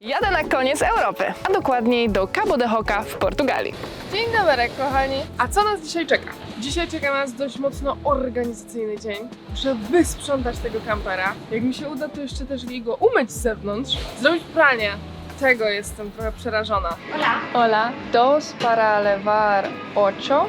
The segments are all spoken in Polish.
Jadę na koniec Europy, a dokładniej do Cabo de Hoca w Portugalii. Dzień dobry, kochani. A co nas dzisiaj czeka? Dzisiaj czeka nas dość mocno organizacyjny dzień. Muszę wysprzątać tego kampera. Jak mi się uda, to jeszcze też go umyć z zewnątrz, zrobić pranie. Tego jestem trochę przerażona. Hola. Hola, dos para levar ocho,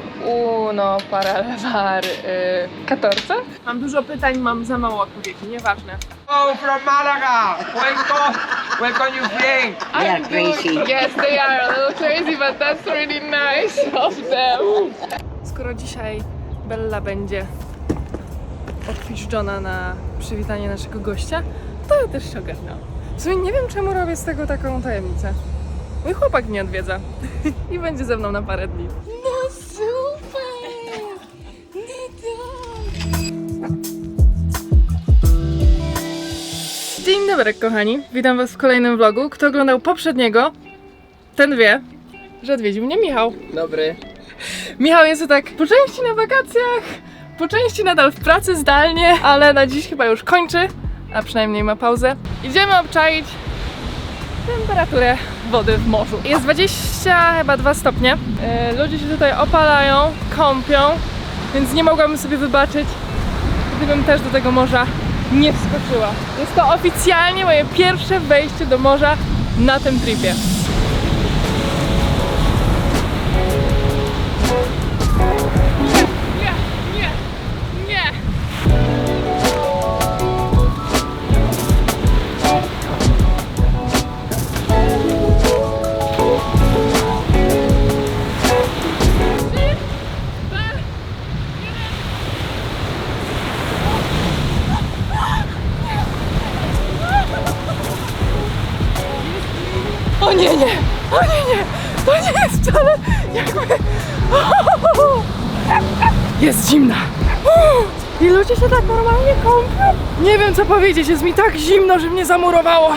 uno para levar y, 14. Mam dużo pytań, mam za mało odpowiedzi, nieważne. Oh, from Malaga. Welcome, welcome you friend. They are I'm crazy. Yes, they are a little crazy, but that's really nice of them. Skoro dzisiaj Bella będzie odpiszczona na przywitanie naszego gościa, to ja też się ogarnęłam. W sumie nie wiem, czemu robię z tego taką tajemnicę. Mój chłopak mnie odwiedza i będzie ze mną na parę dni. No super! Dzień dobry, kochani. Witam Was w kolejnym vlogu. Kto oglądał poprzedniego, ten wie, że odwiedził mnie Michał. Dobry. Michał jest tak po części na wakacjach, po części nadal w pracy zdalnie, ale na dziś chyba już kończy, a przynajmniej ma pauzę. Idziemy obczaić temperaturę wody w morzu. Jest 20 chyba 2 stopnie. E, Ludzie się tutaj opalają, kąpią, więc nie mogłabym sobie wybaczyć, gdybym też do tego morza nie wskoczyła. Jest to oficjalnie moje pierwsze wejście do morza na tym tripie. Powiedzieć, jest mi tak zimno, że mnie zamurowało.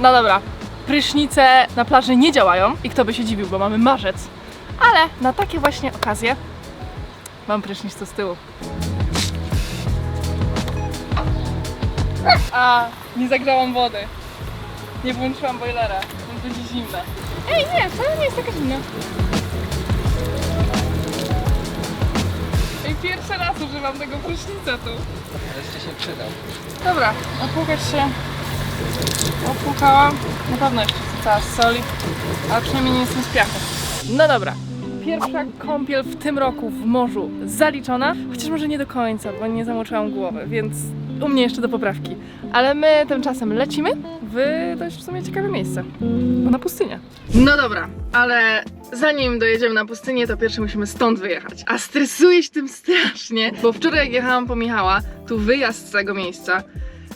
No dobra, prysznice na plaży nie działają i kto by się dziwił, bo mamy marzec. Ale na takie właśnie okazje mam prysznic z tyłu. A, nie zagrzałam wody. Nie włączyłam boilera, więc będzie zimna. Ej, nie, wcale nie jest taka zimna. Pierwszy raz używam tego prysznica tu. Jeszcze się przydał. Dobra, opłukać się. Opłukałam. Na pewno jeszcze cała z soli, ale przynajmniej nie jestem z piachu. No dobra. Pierwsza kąpiel w tym roku w morzu zaliczona, chociaż może nie do końca, bo nie zamoczyłam głowy, więc u mnie jeszcze do poprawki. Ale my tymczasem lecimy w dość w sumie ciekawe miejsce, bo na pustynię. No dobra, ale zanim dojedziemy na pustynię, to pierwsze musimy stąd wyjechać. A stresuję się tym strasznie, bo wczoraj jak jechałam po Michała, tu wyjazd z tego miejsca,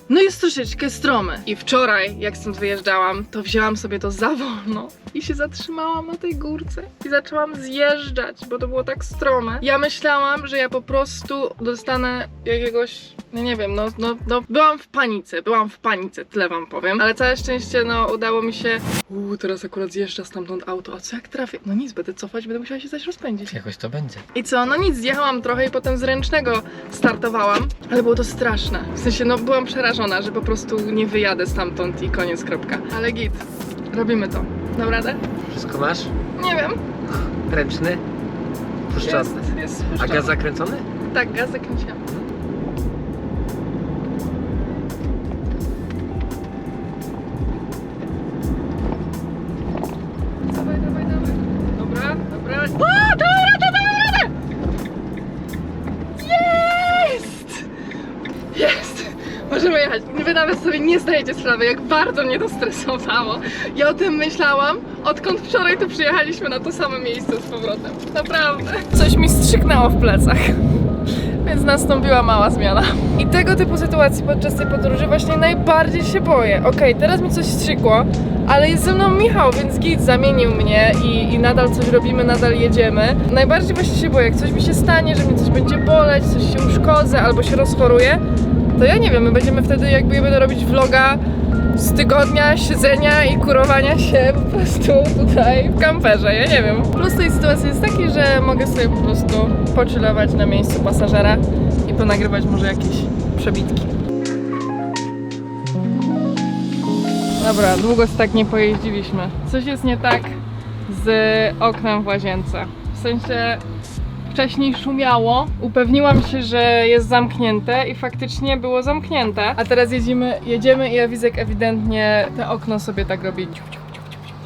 no jest troszeczkę stromy. I wczoraj, jak stąd wyjeżdżałam, to wzięłam sobie to za wolno i się zatrzymałam na tej górce i zaczęłam zjeżdżać, bo to było tak strome. Ja myślałam, że ja po prostu dostanę jakiegoś, no nie wiem, no, no, no byłam w panice, byłam w panice, tyle wam powiem. Ale całe szczęście, no udało mi się... Uuu, teraz akurat zjeżdża stamtąd auto, a co jak trafię? No nic, będę cofać, będę musiała się zaś rozpędzić. Jakoś to będzie. I co, no nic, zjechałam trochę i potem z ręcznego startowałam, ale było to straszne. W sensie, no byłam przerażona, że po prostu nie wyjadę stamtąd i koniec, kropka. Ale git, robimy to. Dam radę? Wszystko masz? Nie wiem. Ręczny? Jest, Puszczony. jest A spuszczony. gaz zakręcony? Tak, gaz zakręciłam. Dawaj, dawaj, dawaj. Dobra, dobra. Sobie nie zdajecie sprawy, jak bardzo mnie to stresowało. Ja o tym myślałam, odkąd wczoraj tu przyjechaliśmy na to samo miejsce z powrotem. Naprawdę. Coś mi strzyknęło w plecach więc nastąpiła mała zmiana. I tego typu sytuacji podczas tej podróży właśnie najbardziej się boję. Okej, teraz mi coś strzykło, ale jest ze mną Michał, więc git zamienił mnie i, i nadal coś robimy, nadal jedziemy. Najbardziej właśnie się boję, jak coś mi się stanie, że mnie coś będzie boleć, coś się uszkodzę albo się rozchoruję, to ja nie wiem, my będziemy wtedy jakby ja będę robić vloga z tygodnia siedzenia i kurowania się po prostu tutaj w kamperze, ja nie wiem. Plus tej sytuacji jest taki, że mogę sobie po prostu pochillować na miejscu pasażera i ponagrywać może jakieś przebitki. Dobra, długo się tak nie pojeździliśmy. Coś jest nie tak z oknem w łazience. W sensie wcześniej szumiało, upewniłam się, że jest zamknięte i faktycznie było zamknięte. A teraz jedziemy, jedziemy i Awizek ewidentnie te okno sobie tak robi.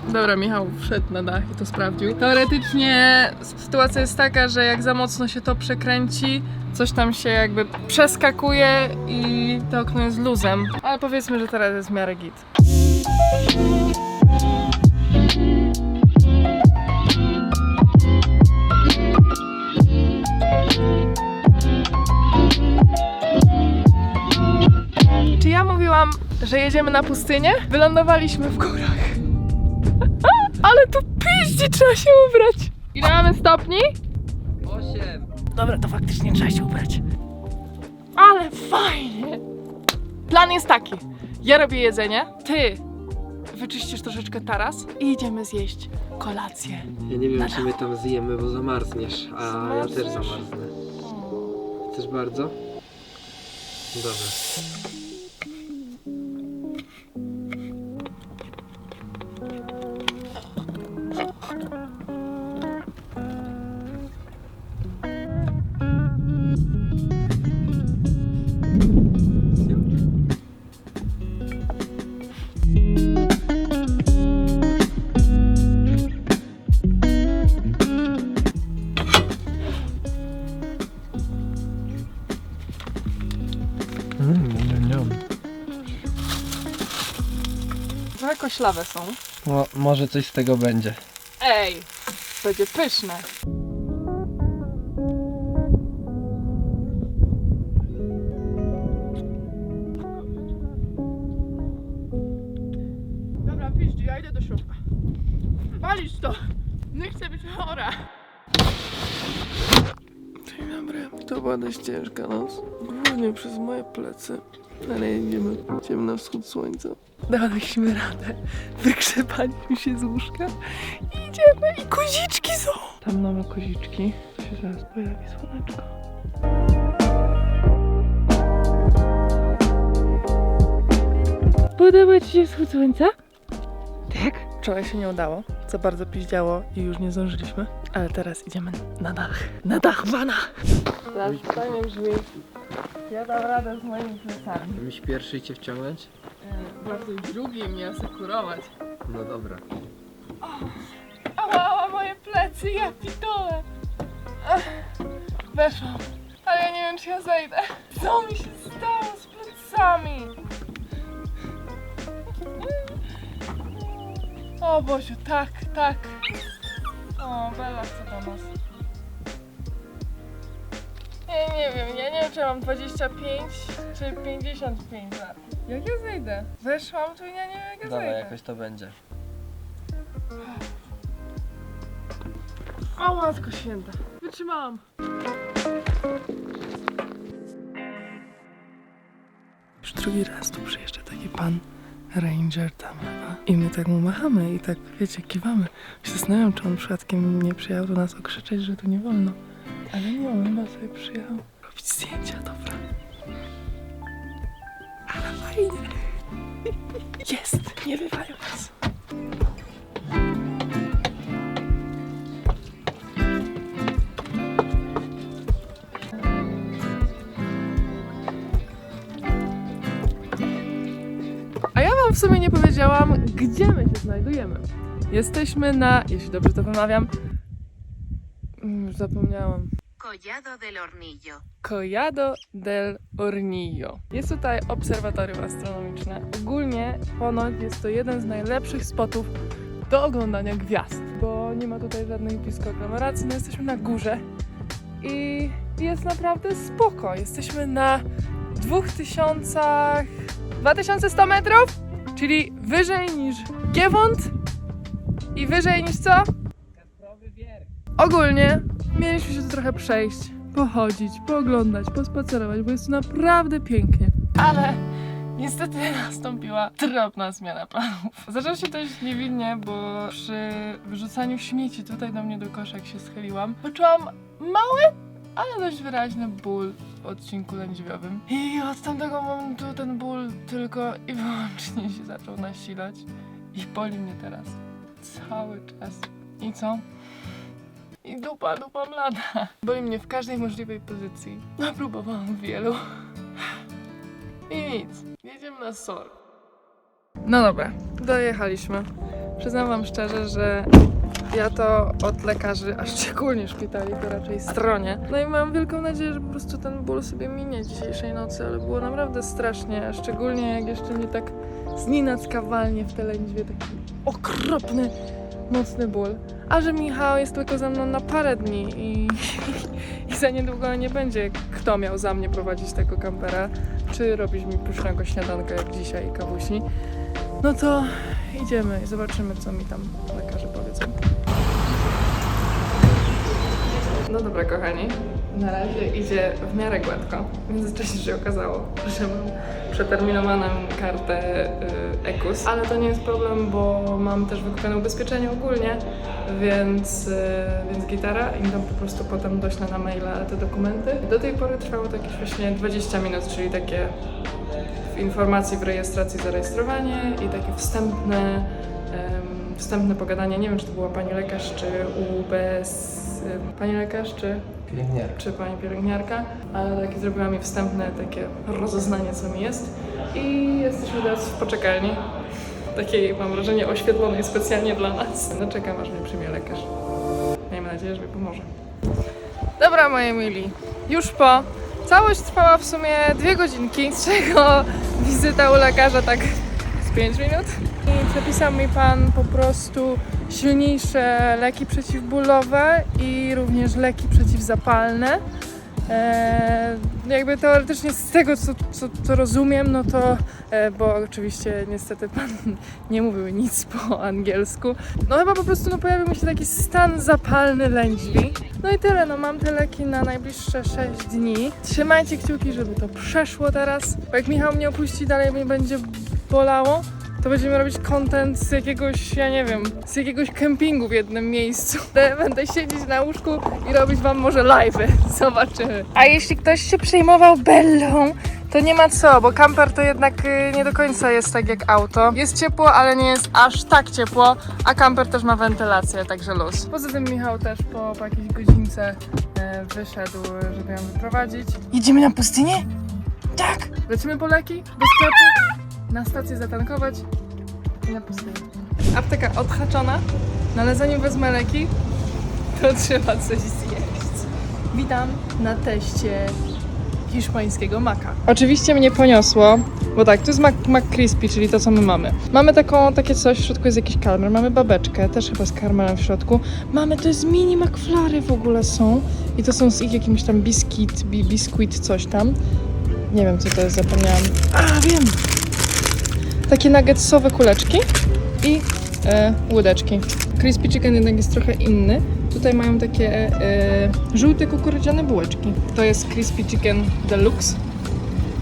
Dobra, Michał wszedł na dach i to sprawdził. Teoretycznie sytuacja jest taka, że jak za mocno się to przekręci, coś tam się jakby przeskakuje i to okno jest luzem. Ale powiedzmy, że teraz jest w miarę git. Ja mówiłam, że jedziemy na pustynię? Wylądowaliśmy w górach. Ale tu piździ, trzeba się ubrać. Ile mamy stopni? 8. Dobra, to faktycznie trzeba się ubrać. Ale fajnie! Plan jest taki. Ja robię jedzenie, ty wyczyścisz troszeczkę taras i idziemy zjeść kolację. Ja nie wiem, czy my tam zjemy, bo zamarzniesz, a ja też zamarznę. Chcesz bardzo? Dobra. Koślawe są. No, może coś z tego będzie. Ej, będzie pyszne. Dobra, piździ, ja idę do środka. Walić to! Nie chcę być chora. Dzień dobry. To była dość ciężka noc. Głównie przez moje plecy. Ale jedziemy, idziemy na wschód słońca. Daliśmy radę. Wykrzepaliśmy się z łóżka. Idziemy i koziczki są. Tam mamy koziczki. To się zaraz pojawi słoneczko. Podoba Ci się wschód słońca? Tak. Wczoraj się nie udało, co bardzo piździało i już nie zdążyliśmy. Ale teraz idziemy na dach. Na dach wana! Teraz pytanie brzmi, ja dam radę z moimi plecami. Myśl pierwszy i cię wciągnąć? Bardziej drugi mnie asekurować. No dobra. Ała, ała, moje plecy, ja pitole. Ach, Weszłam, ale ja nie wiem, czy ja zejdę. Co mi się stało z plecami? O Boziu, tak, tak. O, Bella chce do nas. Ja nie wiem, ja nie wiem, czy ja mam 25 czy 55 lat. Jak ja zejdę? Weszłam tu i ja nie wiem, jak ja Dobra, zejdę. jakoś to będzie. O matko święta. Wytrzymałam. Już drugi raz tu przyjeżdża taki pan ranger tam. I my tak mu machamy i tak, wiecie, kiwamy. Się zastanawiam, czy on przypadkiem nie przyjechał do nas okrzyczeć, że tu nie wolno. Ale nie, on chyba sobie przyjechał robić zdjęcia, dobra. Ale fajnie. Jest, nie wywają nas. W sumie nie powiedziałam, gdzie my się znajdujemy. Jesteśmy na, jeśli dobrze to wymawiam, mm, już zapomniałam. Collado del Hornillo. Collado del Hornillo. Jest tutaj obserwatorium astronomiczne. Ogólnie ponoć jest to jeden z najlepszych spotów do oglądania gwiazd, bo nie ma tutaj żadnej blisko aglomeracji. No jesteśmy na górze i jest naprawdę spoko. Jesteśmy na 2000... 2100 metrów, czyli wyżej niż Giewont i wyżej niż co? Ogólnie mieliśmy się tu trochę przejść, pochodzić, pooglądać, pospacerować, bo jest tu naprawdę pięknie. Ale niestety nastąpiła drobna zmiana planów. Zaczęło się dość niewinnie, bo przy wyrzucaniu śmieci tutaj do mnie do kosza, jak się schyliłam, poczułam mały ale dość wyraźny ból w odcinku lędźwiowym. I od tamtego momentu ten ból tylko i wyłącznie się zaczął nasilać. I boli mnie teraz. Cały czas. I co? I dupa, dupa blada. Boli mnie w każdej możliwej pozycji. No, próbowałam wielu. I nic. Jedziemy na SOR. No dobra, dojechaliśmy. Przyznam wam szczerze, że ja to od lekarzy, a szczególnie szpitali, to raczej stronie. No i mam wielką nadzieję, że po prostu ten ból sobie minie dzisiejszej nocy, ale było naprawdę strasznie, szczególnie jak jeszcze mnie tak znienacka walnie w te lędźwie, taki okropny, mocny ból. A że Michał jest tylko ze mną na parę dni i, i za niedługo nie będzie kto miał za mnie prowadzić tego kampera, czy robić mi pysznego śniadanka jak dzisiaj kawusi, no to idziemy i zobaczymy, co mi tam lekarze No dobra, kochani. Na razie idzie w miarę gładko. W międzyczasie się okazało, że mam przeterminowaną kartę y, EKUS, ale to nie jest problem, bo mam też wykupione ubezpieczenie ogólnie, więc, y, więc gitara i dam po prostu potem doślę na maila te dokumenty. Do tej pory trwało to jakieś właśnie 20 minut, czyli takie w informacji w rejestracji zarejestrowanie i takie wstępne, em, wstępne pogadanie. Nie wiem, czy to była pani lekarz, czy UBS, pani lekarz, czy Pielęgniarka. czy pani pielęgniarka, ale takie zrobiła mi wstępne takie rozeznanie, co mi jest. I jesteśmy teraz w poczekalni, takiej mam wrażenie oświetlonej specjalnie dla nas. No czekam, aż mnie przyjmie lekarz. Miejmy nadzieję, że mi pomoże. Dobra, moi mili, już po. Całość trwała w sumie dwie godzinki, z czego wizyta u lekarza tak z 5 minut. I przepisał mi pan po prostu silniejsze leki przeciwbólowe i również leki przeciwzapalne. Eee, jakby teoretycznie z tego, co, co, co rozumiem, no to, e, bo oczywiście niestety pan nie mówił nic po angielsku, no chyba po prostu no, pojawił mi się taki stan zapalny lędźwi. No i tyle, no mam te leki na najbliższe 6 dni. Trzymajcie kciuki, żeby to przeszło teraz, bo jak Michał mnie opuści, dalej mnie będzie bolało, to będziemy robić content z jakiegoś, ja nie wiem, z jakiegoś kempingu w jednym miejscu. Będę siedzieć na łóżku i robić wam może live'y. Zobaczymy. A jeśli ktoś się przejmował Bellą, to nie ma co, bo kamper to jednak y, nie do końca jest tak jak auto. Jest ciepło, ale nie jest aż tak ciepło, a kamper też ma wentylację, także luz. Poza tym Michał też po, po jakiejś godzince e, wyszedł, żeby ją wyprowadzić. Jedziemy na pustynię? Tak! Lecimy po leki, do sklepu, na stację zatankować i na pustynię. Apteka odhaczona, no ale zanim wezmę leki, to trzeba coś zjeść. Witam na teście hiszpańskiego maka. Oczywiście mnie poniosło, bo tak, to jest Mac, McCrispy, czyli to, co my mamy. Mamy taką, takie coś, w środku jest jakiś karmel, mamy babeczkę, też chyba z karmelem w środku. Mamy, to jest mini McFlurry w ogóle są i to są z ich jakimś tam biskit, bi, biskuit, coś tam. Nie wiem, co to jest, zapomniałam. A, wiem! Takie nuggetsowe kuleczki i e, łódeczki. Crispy chicken jednak jest trochę inny. Tutaj mają takie e, żółte kukurydziane bułeczki. To jest crispy chicken deluxe.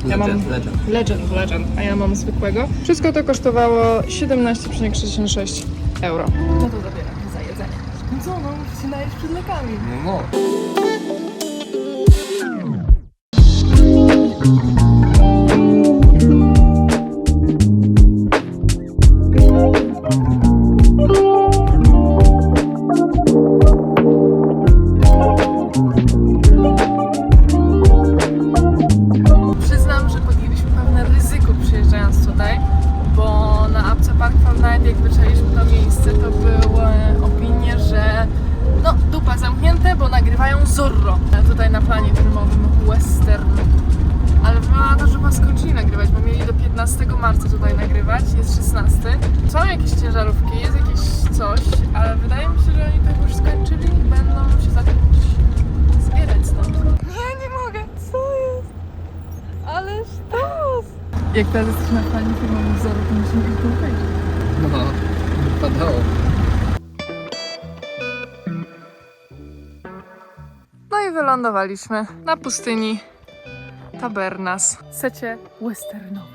Ja mam Legend, legend. legend, legend, a ja mam zwykłego. Wszystko to kosztowało 17,66 euro. No to zabieram za jedzenie. No co, no się najeść przed lekami. No, no. Przyznam, i wylądowaliśmy na pustyni Tabernas. Secie westernowych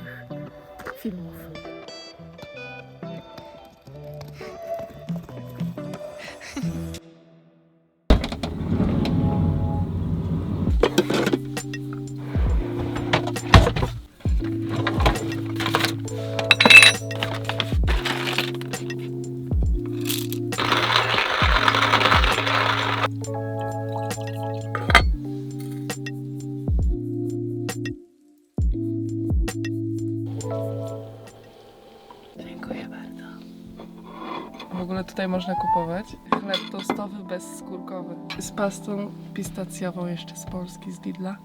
można kupować. Chleb tostowy bezskórkowy. Z pastą pistacjową jeszcze z Polski, z Lidla.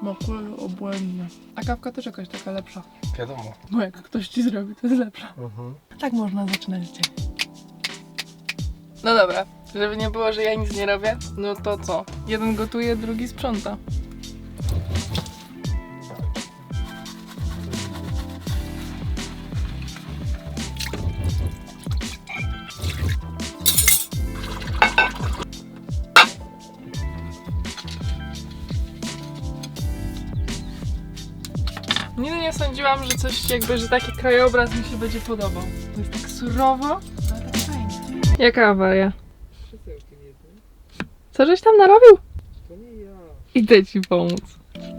Smakuje obłędnie. A kawka też jakaś taka lepsza. Wiadomo. Bo jak ktoś ci zrobi, to jest lepsza. Mhm. Tak można zaczynać dzień. No dobra, żeby nie było, że ja nic nie robię, no to co? Jeden gotuje, drugi sprząta. Sądziłam, że coś jakby, że taki krajobraz mi się będzie podobał. To jest tak surowo, ale tak fajnie. Jaka awaria? Co żeś tam narobił? To nie ja. Idę ci pomóc.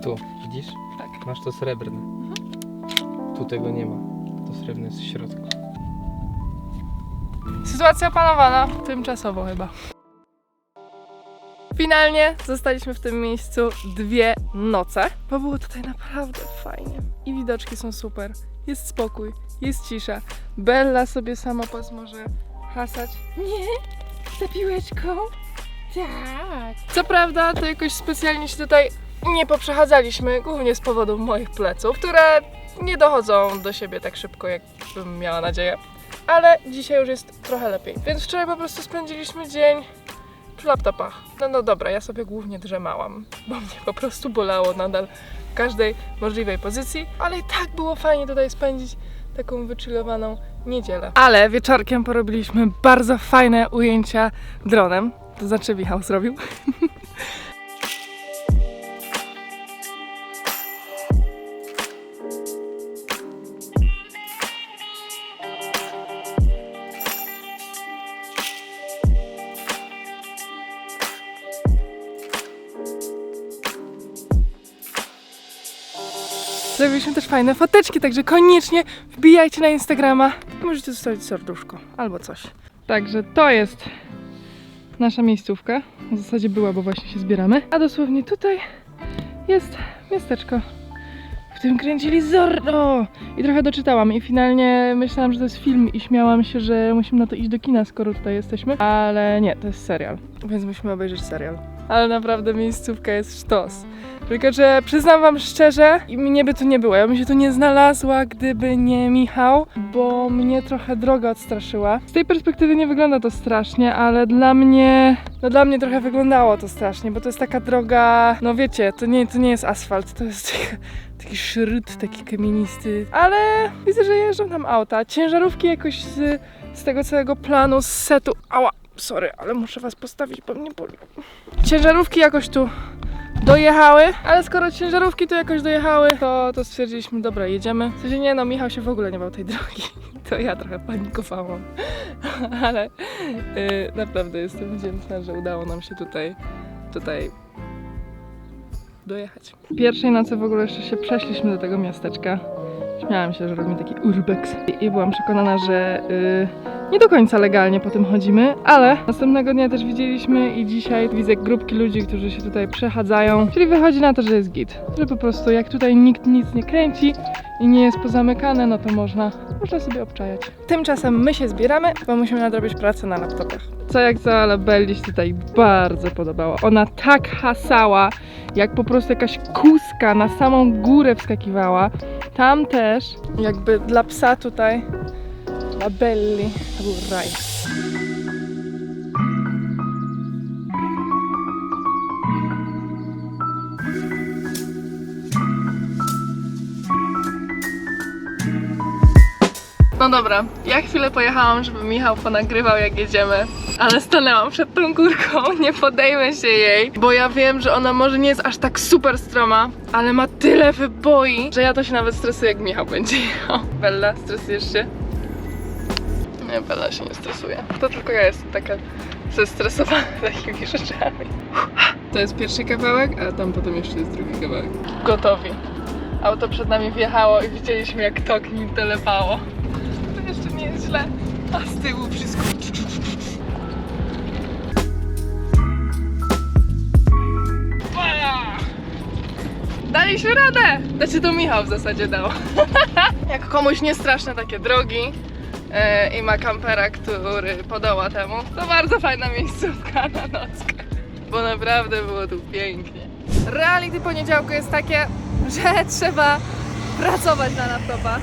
Tu, widzisz? Tak. Masz to srebrne. Tu tego nie ma. To srebrne jest w środku. Sytuacja panowana, tymczasowo chyba. Finalnie zostaliśmy w tym miejscu dwie noce, bo było tutaj naprawdę fajnie. I widoczki są super, jest spokój, jest cisza. Bella sobie sama pas może hasać. Nie, za piłeczką. Tak. Co prawda, to jakoś specjalnie się tutaj nie poprzechadzaliśmy, głównie z powodu moich pleców, które nie dochodzą do siebie tak szybko, jak bym miała nadzieję ale dzisiaj już jest trochę lepiej. Więc wczoraj po prostu spędziliśmy dzień przy laptopach. No, no dobra, ja sobie głównie drzemałam, bo mnie po prostu bolało nadal w każdej możliwej pozycji, ale i tak było fajnie tutaj spędzić taką wychillowaną niedzielę. Ale wieczorkiem porobiliśmy bardzo fajne ujęcia dronem, to znaczy Michał zrobił. też fajne foteczki, także koniecznie wbijajcie na Instagrama. Możecie zostawić serduszko albo coś. Także to jest nasza miejscówka. W zasadzie była, bo właśnie się zbieramy. A dosłownie tutaj jest miasteczko, w którym kręcili Zorro. I trochę doczytałam i finalnie myślałam, że to jest film i śmiałam się, że musimy na to iść do kina, skoro tutaj jesteśmy. Ale nie, to jest serial. Więc musimy obejrzeć serial. Ale naprawdę miejscówka jest sztos. Tylko, że przyznam wam szczerze, mnie by tu nie było. Ja bym się tu nie znalazła, gdyby nie Michał, bo mnie trochę droga odstraszyła. Z tej perspektywy nie wygląda to strasznie, ale dla mnie, no dla mnie trochę wyglądało to strasznie, bo to jest taka droga, no wiecie, to nie, to nie jest asfalt, to jest taki, taki szryt, taki kamienisty, ale widzę, że jeżdżą tam auta. Ciężarówki jakoś z, z tego całego planu, z setu, ała, sorry, ale muszę was postawić, bo mnie boli. Ciężarówki jakoś tu dojechały, ale skoro ciężarówki tu jakoś dojechały, to, to stwierdziliśmy, dobra, jedziemy. W sensie nie, no Michał się w ogóle nie bał tej drogi, to ja trochę panikowałam, ale y, naprawdę jestem wdzięczna, że udało nam się tutaj, tutaj dojechać. Pierwszej nocy w ogóle jeszcze się przeszliśmy do tego miasteczka. Śmiałam się, że robimy taki urbex i, i byłam przekonana, że y, nie do końca legalnie po tym chodzimy, ale następnego dnia też widzieliśmy i dzisiaj widzę grupki ludzi, którzy się tutaj przechadzają, czyli wychodzi na to, że jest git, że po prostu jak tutaj nikt nic nie kręci i nie jest pozamykane, no to można, można sobie obczajać. Tymczasem my się zbieramy, bo musimy nadrobić pracę na laptopach. Co jak co, ale Belli się tutaj bardzo podobało. Ona tak hasała, jak po prostu jakaś kuska na samą górę wskakiwała. Tam też, jakby dla psa tutaj, dla Belli, raj. No dobra, ja chwilę pojechałam, żeby Michał ponagrywał jak jedziemy, ale stanęłam przed tą górką, nie podejmę się jej, bo ja wiem, że ona może nie jest aż tak super stroma, ale ma tyle wyboi, że ja to się nawet stresuję, jak Michał będzie jechał. Bella, stresujesz się? Nie, Bella się nie stresuje. To tylko ja jestem taka zestresowana takimi rzeczami. To jest pierwszy kawałek, a tam potem jeszcze jest drugi kawałek. Gotowi. Auto przed nami wjechało i widzieliśmy jak to nim telepało. To jeszcze nie jest źle. A z tyłu wszystko. Daliśmy radę! Znaczy to Michał w zasadzie dał. Jak komuś nie straszne takie drogi, i ma kampera, który podoła temu. To bardzo fajna miejscówka na nockę, bo naprawdę było tu pięknie. Reality poniedziałku jest takie, że trzeba pracować na laptopach.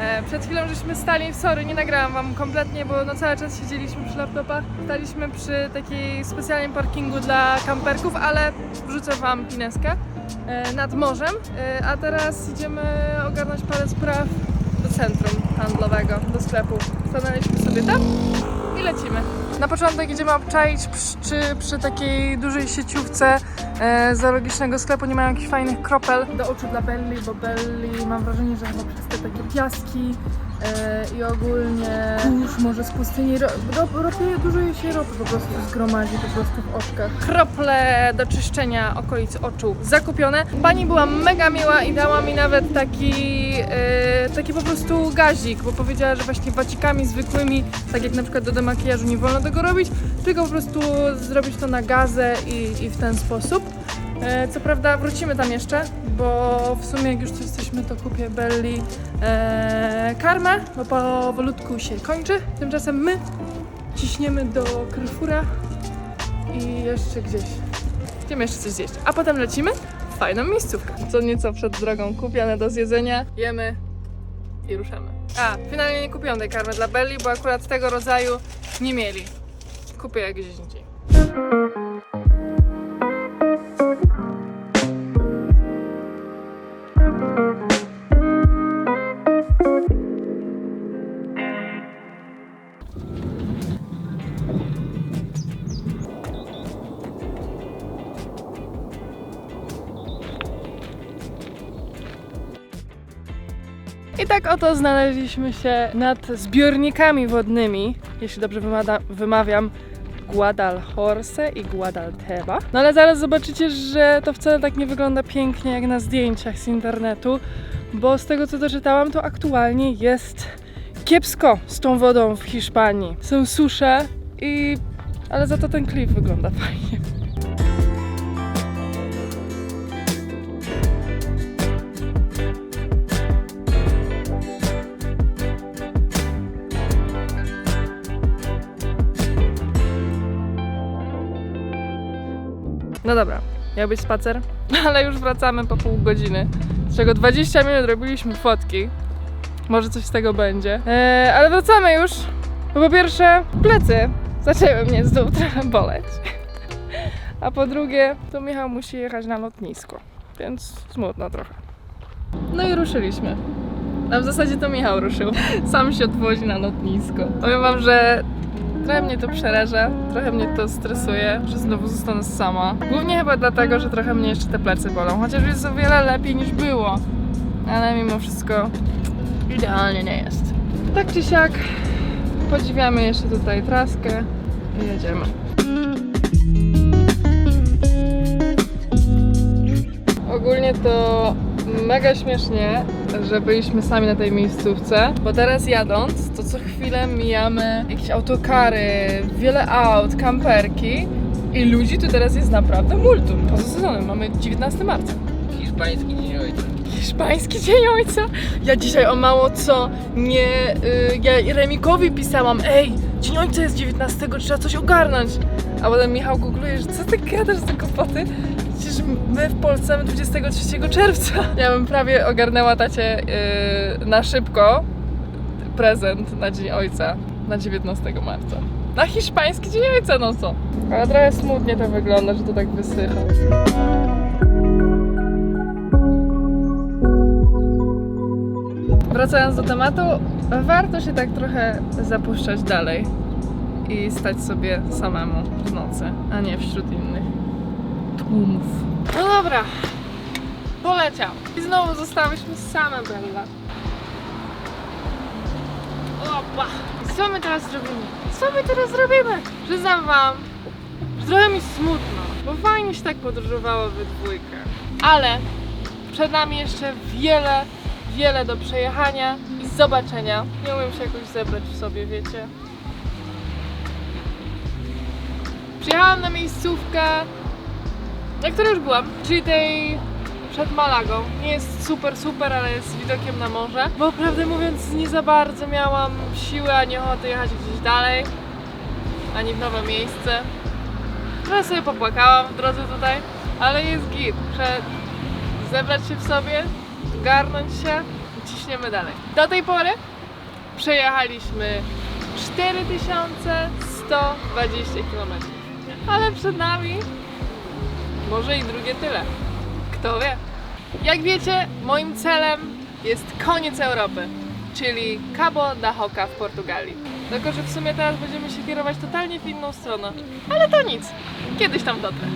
E, Przed chwilą żeśmy stali, sorry, nie nagrałam wam kompletnie, bo no cały czas siedzieliśmy przy laptopach. Staliśmy przy takiej specjalnym parkingu dla kamperków, ale wrzucę wam pineskę e, nad morzem. E, A teraz idziemy ogarnąć parę spraw do centrum handlowego, do sklepu. Stanęliśmy sobie tam i lecimy. Na początek idziemy obczaić, przy, czy przy takiej dużej sieciówce e, zoologicznego sklepu nie mają jakichś fajnych kropel do oczu dla Belli, bo Belli mam wrażenie, że chyba przez te takie piaski i ogólnie kurz może z pustyni, ro, ro, dużo się ropy po prostu zgromadzi po prostu w oczkach. Krople do czyszczenia okolic oczu zakupione. Pani była mega miła i dała mi nawet taki, e, taki po prostu gazik, bo powiedziała, że właśnie wacikami zwykłymi, tak jak na przykład do demakijażu nie wolno tego robić, tylko po prostu zrobić to na gazę i, i w ten sposób. E, Co prawda wrócimy tam jeszcze, bo w sumie jak już tu jesteśmy, to kupię Belli e, karmę, bo powolutku się kończy. Tymczasem my ciśniemy do Carrefoura i jeszcze gdzieś. Idziemy jeszcze coś zjeść, a potem lecimy w fajną miejscówkę. Co nieco przed drogą kupione do zjedzenia, jemy i ruszamy. A, finalnie nie kupiłam tej karmy dla Belli, bo akurat tego rodzaju nie mieli. Kupię jak gdzieś indziej. Oto znaleźliśmy się nad zbiornikami wodnymi, jeśli dobrze wymawiam, Guadalhorce i Guadalteba. No ale zaraz zobaczycie, że to wcale tak nie wygląda pięknie jak na zdjęciach z internetu, bo z tego co doczytałam, to aktualnie jest kiepsko z tą wodą w Hiszpanii. Są susze i... ale za to ten klif wygląda fajnie. No dobra, miał być spacer, ale już wracamy po pół godziny, z czego 20 minut robiliśmy fotki. Może coś z tego będzie. Eee, ale wracamy już, bo po pierwsze plecy zaczęły mnie z dół trochę boleć. A po drugie, to Michał musi jechać na lotnisko, więc smutno trochę. No i ruszyliśmy. A w zasadzie to Michał ruszył. Sam się odwozi na lotnisko. Powiem wam, że Trochę mnie to przeraża, trochę mnie to stresuje, że znowu zostanę sama. Głównie chyba dlatego, że trochę mnie jeszcze te plecy bolą, chociaż jest o wiele lepiej niż było. Ale mimo wszystko idealnie nie jest. Tak czy siak podziwiamy jeszcze tutaj traskę i jedziemy. Ogólnie to mega śmiesznie, że byliśmy sami na tej miejscówce, bo teraz jadąc, to co chwilę mijamy jakieś autokary, wiele aut, kamperki i ludzi tu teraz jest naprawdę multum. Poza sezonem mamy 19 marca. Hiszpański dzień ojca. Hiszpański Dzień Ojca. Ja dzisiaj o mało co nie. Y, ja Remikowi pisałam, ej, Dzień Ojca jest 19, trzeba coś ogarnąć. A potem Michał googluje, że co ty gadasz za kłopoty? Przecież my w Polsce mamy 23 czerwca. Ja bym prawie ogarnęła tacie y, na szybko prezent na Dzień Ojca na 19 marca. Na hiszpański Dzień Ojca, no co? Ale trochę smutnie to wygląda, że to tak wysycha. Wracając do tematu, warto się tak trochę zapuszczać dalej i stać sobie samemu w nocy, a nie wśród innych tłumów. No dobra, poleciał. I znowu zostałyśmy same, Bella. Opa! Co my teraz zrobimy? Co my teraz zrobimy? Przyznam wam, że trochę mi smutno, bo fajnie się tak podróżowało we dwójkę. Ale przed nami jeszcze wiele, wiele do przejechania i zobaczenia. Nie umiem się jakoś zebrać w sobie, wiecie. Przyjechałam na miejscówkę, na której już byłam, czyli tej przed Malagą. Nie jest super, super, ale jest widokiem na morze. Bo prawdę mówiąc, nie za bardzo miałam siły ani ochoty jechać gdzieś dalej, ani w nowe miejsce. Trochę sobie popłakałam w drodze tutaj, ale jest git. Muszę zebrać się w sobie, garnąć się i ciśniemy dalej. Do tej pory przejechaliśmy 4120 km. Ale przed nami może i drugie tyle. Kto wie? Jak wiecie, moim celem jest koniec Europy, czyli Cabo da Roca w Portugalii. Tylko, że w sumie teraz będziemy się kierować totalnie w inną stronę. Ale to nic, kiedyś tam dotrę.